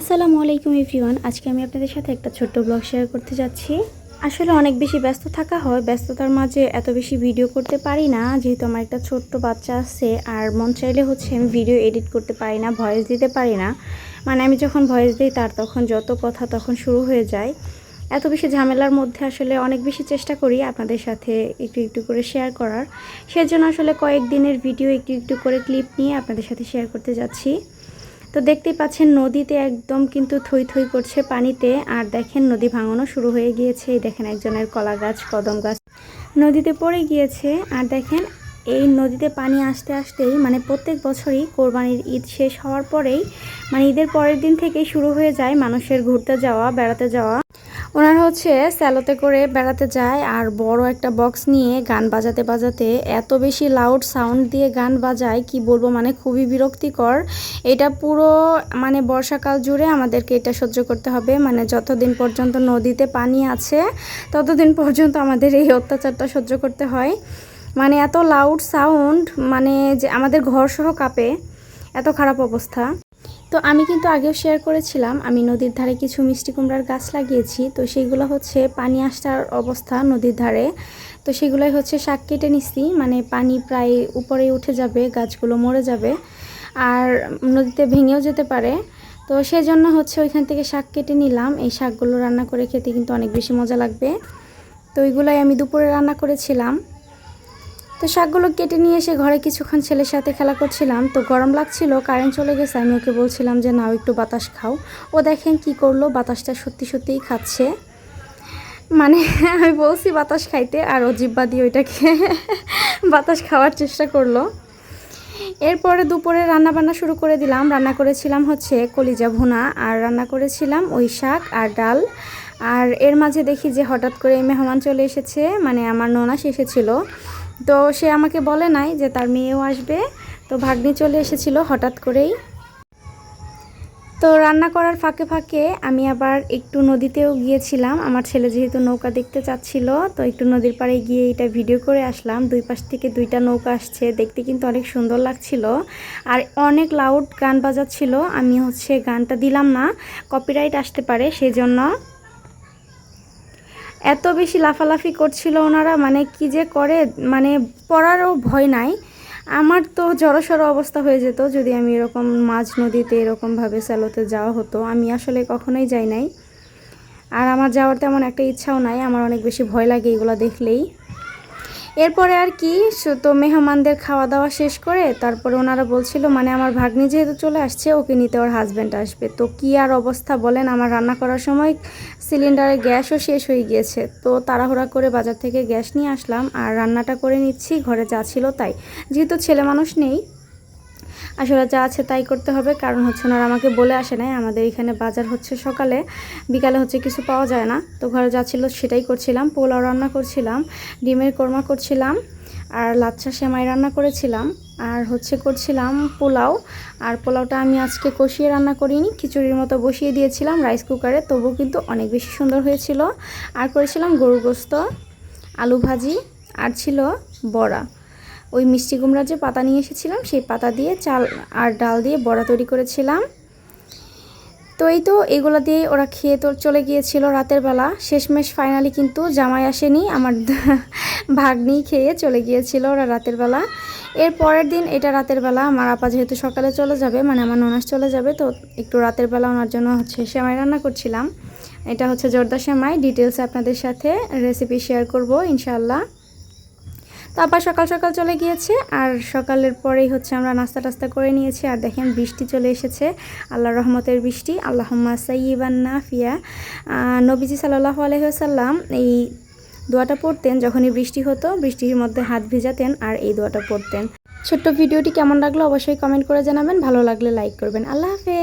আসসালামু আলাইকুম এভরিওয়ান। আজকে আমি আপনাদের সাথে একটা ছোট্ট ব্লগ শেয়ার করতে যাচ্ছি। আসলে অনেক বেশি ব্যস্ত থাকা হয়, ব্যস্ততার মাঝে এত বেশি ভিডিও করতে পারি না। যেহেতু আমার একটা ছোট্ট বাচ্চা আছে, আর মন চাইলে হচ্ছে আমি ভিডিও এডিট করতে পারি না, ভয়েস দিতে পারি না। মানে আমি যখন ভয়েস দিই, তার তখন যত কথা তখন শুরু হয়ে যায়। এত বেশি ঝামেলার মধ্যে আসলে অনেক বেশি চেষ্টা করি আপনাদের সাথে একটু একটু করে শেয়ার করার। সেজন্য আসলে কয়েকদিনের ভিডিও একটু একটু করে ক্লিপ নিয়ে আপনাদের সাথে শেয়ার করতে যাচ্ছি। তো দেখতেই পাচ্ছেন নদীতে একদম কিন্তু থই থই করছে পানিতে। আর দেখেন নদী ভাঙানো শুরু হয়ে গিয়েছে। এই দেখেন একজনের কলা গাছ, কদম গাছ নদীতে পড়ে গিয়েছে। আর দেখেন এই নদীতে পানি আসতে আসতেই মানে প্রত্যেক বছরই কোরবানির ঈদ শেষ হওয়ার পরেই মানে ঈদের পরের দিন থেকেই শুরু হয়ে যায় মানুষের ঘুরতে যাওয়া, বেড়াতে যাওয়া। ওনারা হচ্ছে স্যালোতে করে বেড়াতে যায় আর বড় একটা বক্স নিয়ে গান বাজাতে বাজাতে এত বেশি লাউড সাউন্ড দিয়ে গান বাজায়, কি বলব মানে খুবই বিরক্তিকর। এটা পুরো মানে বর্ষাকাল জুড়ে আমাদেরকে এটা সহ্য করতে হবে। মানে যতদিন পর্যন্ত নদীতে পানি আছে, ততদিন পর্যন্ত আমাদের এই অত্যাচারটা সহ্য করতে হয়। মানে এত লাউড সাউন্ড মানে যে আমাদের ঘর সহ কাঁপে, এত খারাপ অবস্থা। তো আমি কিন্তু আগেও শেয়ার করেছিলাম, আমি নদীর ধারে কিছু মিষ্টি কুমড়ার গাছ লাগিয়েছি, তো সেইগুলো হচ্ছে পানি আসার অবস্থা নদীর ধারে। তো সেগুলোই হচ্ছে শাক কেটে নিছি মানে পানি প্রায় উপরে উঠে যাবে, গাছগুলো মরে যাবে, আর নদীতে ভেঙেও যেতে পারে। তো সেজন্য হচ্ছে ওইখান থেকে শাক কেটে নিলাম, এই শাকগুলো রান্না করে খেতে কিন্তু অনেক বেশি মজা লাগবে। তো ওইগুলোই আমি দুপুরে রান্না করেছিলাম। তো শাকগুলো কেটে নিয়ে এসে ঘরে কিছুক্ষণ ছেলের সাথে খেলা করছিলাম। তো গরম লাগছিল, কারেন্ট চলে গেছে, আমি ওকে বলছিলাম যে, নাও একটু বাতাস খাও। ও দেখেন কি করল, বাতাসটা সত্যি সত্যিই খাচ্ছে। মানে আমি বলছি বাতাস খাইতে, আর ও জিব্বা দিয়ে ওইটাকে বাতাস খাওয়ার চেষ্টা করল। এরপরে দুপুরে রান্না বান্না শুরু করে দিলাম। রান্না করেছিলাম হচ্ছে কলিজা ভুনা, আর রান্না করেছিলাম ওই শাক আর ডাল। আর এর মাঝে দেখি যে হঠাৎ করে মেহমান চলে এসেছে মানে আমার ননাস এসেছিল। তো সে আমাকে বলে নাই যে তার মেয়েও আসবে। তো ভাগ্নি চলে এসেছিল হঠাৎ করেই। তো রান্না করার ফাঁকে ফাঁকে আমি আবার একটু নদীতেও গিয়েছিলাম। আমার ছেলে যেহেতু নৌকা দেখতে চাচ্ছিল, তো একটু নদীর পাড়ে গিয়ে এটা ভিডিও করে আসলাম। দুই পাশ থেকে দুইটা নৌকা আসছে, দেখতে কিন্তু অনেক সুন্দর লাগছিল। আর অনেক লাউড গান বাজাচ্ছিল। আমি হচ্ছে গানটা দিলাম না কপিরাইট আসতে পারে, সেজন্য এত বেশি লাফালাফি করছিল ওনারা মানে কি যে করে মানে পড়ারও ভয় নাই। আমার তো জড়সড় অবস্থা হয়ে যেত যদি আমি এরকম মাঝ নদীতে এরকমভাবে স্যালোতে যাওয়া হতো। আমি আসলে কখনোই যাই নাই। আর আমার যাওয়ার তেমন একটা ইচ্ছাও নাই, আমার অনেক বেশি ভয় লাগে এগুলো দেখলেই। এরপরে আর কি তো মেহমানদের খাওয়া দাওয়া শেষ করে তারপরে ওনারা বলছিল মানে আমার ভাগ্নি যেহেতু চলে আসছে, ওকে নিতে ওর হাজব্যান্ড আসবে। তো কি আর অবস্থা বলেন, আমার রান্না করার সময় সিলিন্ডারে গ্যাসও শেষ হয়ে গিয়েছে। তো তাড়াহুড়া করে বাজার থেকে গ্যাস নিয়ে আসলাম আর রান্নাটা করে নিচ্ছি, ঘরে যা ছিল তাই। যেহেতু ছেলে মানুষ নেই আসলে যা আছে তাই করতে হবে। কারণ হচ্ছে ওনারা আমাকে বলে আসে নাই, আমাদের এখানে বাজার হচ্ছে সকালে, বিকালে হচ্ছে কিছু পাওয়া যায় না। তো ঘরে যা ছিল সেটাই করছিলাম, পোলাও রান্না করছিলাম, ডিমের কোরমা করছিলাম, আর লাচ্ছা সেমাই রান্না করেছিলাম, আর হচ্ছে করছিলাম পোলাও। আর পোলাওটা আমি আজকে কষিয়ে রান্না করিনি, খিচুড়ির মতো বসিয়ে দিয়েছিলাম রাইস কুকারে তবু কিন্তু অনেক বেশি সুন্দর হয়েছিল। আর করেছিলাম গরুর গোস্ত, আলু ভাজি, আর ছিল বড়া। ওই মিষ্টি কুমড়ার যে পাতা নিয়ে এসেছিলাম, সেই পাতা দিয়ে চাল আর ডাল দিয়ে বড়া তৈরি করেছিলাম। তো এই তো এগুলো দিয়ে ওরা খেয়ে তো চলে গিয়েছিল রাতের বেলা। শেষমেশ ফাইনালি কিন্তু জামাই আসেনি, আমার ভাগ্নি খেয়ে চলে গিয়েছিল ওরা রাতের বেলা। এর পরের দিন, এটা রাতের বেলা, আমার আপা যেহেতু সকালে চলে যাবে মানে আমার ননাস চলে যাবে, তো একটু রাতের বেলা ওনার জন্য হচ্ছে সেমাই রান্না করছিলাম। এটা হচ্ছে জর্দা সেমাই ডিটেলস আপনাদের সাথে রেসিপি শেয়ার করব, ইনশাআল্লাহ। তো আবার সকাল সকাল চলে গিয়েছে আর সকালের পরেই হচ্ছে আমরা নাস্তা টাস্তা করে নিয়েছি। আর দেখেন বৃষ্টি চলে এসেছে। আল্লাহ রহমতের বৃষ্টি। আল্লাহম্মা সাইবান নাফিয়া। আহ, নবীজি সাল্লাহ আলহিহাসাল্লাম এই দোয়াটা পড়তেন যখনই বৃষ্টি হতো বৃষ্টির মধ্যে হাত ভিজাতেন আর এই দোয়াটা পড়তেন। ছোট্ট ভিডিওটি কেমন লাগল অবশ্যই কমেন্ট করে জানাবেন। ভালো লাগলে লাইক করবেন। আল্লাহ হাফেজ।